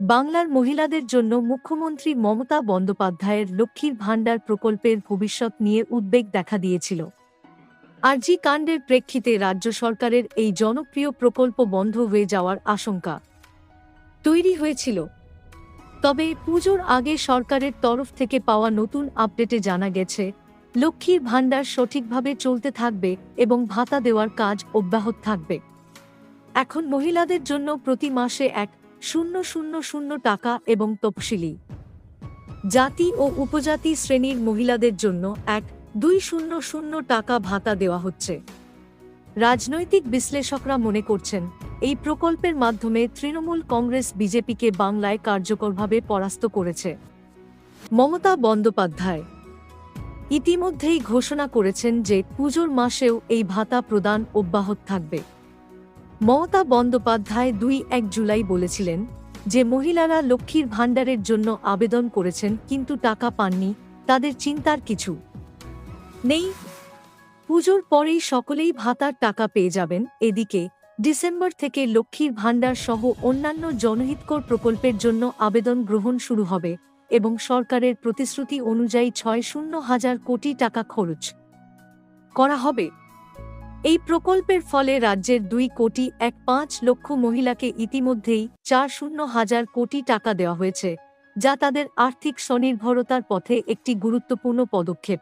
বাংলার মহিলাদের জন্য মুখ্যমন্ত্রী মমতা বন্দ্যোপাধ্যায়ের লক্ষ্মীর ভাণ্ডার প্রকল্পের ভবিষ্যৎ নিয়ে উদ্বেগ দেখা দিয়েছিল। আরজি কাণ্ডের প্রেক্ষিতে রাজ্য সরকারের এই জনপ্রিয় প্রকল্প বন্ধ হয়ে যাওয়ার আশঙ্কা তৈরি হয়েছিল। তবে পুজোর আগে সরকারের তরফ থেকে পাওয়া নতুন আপডেটে জানা গেছে, লক্ষ্মীর ভাণ্ডার সঠিকভাবে চলতে থাকবে এবং ভাতা দেওয়ার কাজ অব্যাহত থাকবে। এখন মহিলাদের জন্য প্রতি মাসে এক শূন্য শূন্য শূন্য টাকা এবং তফসিলি। জাতি ও উপজাতি শ্রেণির মহিলাদের জন্য এক দুই শূন্য শূন্য টাকা ভাতা দেওয়া হচ্ছে। রাজনৈতিক বিশ্লেষকরা মনে করছেন, এই প্রকল্পের মাধ্যমে তৃণমূল কংগ্রেস বিজেপিকে বাংলায় কার্যকরভাবে পরাস্ত করেছে। মমতা বন্দ্যোপাধ্যায় ইতিমধ্যেই ঘোষণা করেছেন যে পুজোর মাসেও এই ভাতা প্রদান অব্যাহত থাকবে। মমতা বন্দ্যোপাধ্যায় দুই এক জুলাই বলেছিলেন যে মহিলারা লক্ষ্মীর ভাণ্ডারের জন্য আবেদন করেছেন কিন্তু টাকা পাননি, তাদের চিন্তার কিছু নেই। পুজোর পরেই সকলেই ভাতার টাকা পেয়ে যাবেন। এদিকে ডিসেম্বর থেকে লক্ষ্মীর ভাণ্ডার সহ অন্যান্য জনহিতকর প্রকল্পের জন্য আবেদন গ্রহণ শুরু হবে এবং সরকারের প্রতিশ্রুতি অনুযায়ী ছয় শূন্য হাজার কোটি টাকা খরচ করা হবে। এই প্রকল্পের ফলে রাজ্যের দুই কোটি এক পাঁচ লক্ষ মহিলাকে ইতিমধ্যেই চার শূন্য হাজার কোটি টাকা দেওয়া হয়েছে, যা তাদের আর্থিক স্বনির্ভরতার পথে একটি গুরুত্বপূর্ণ পদক্ষেপ।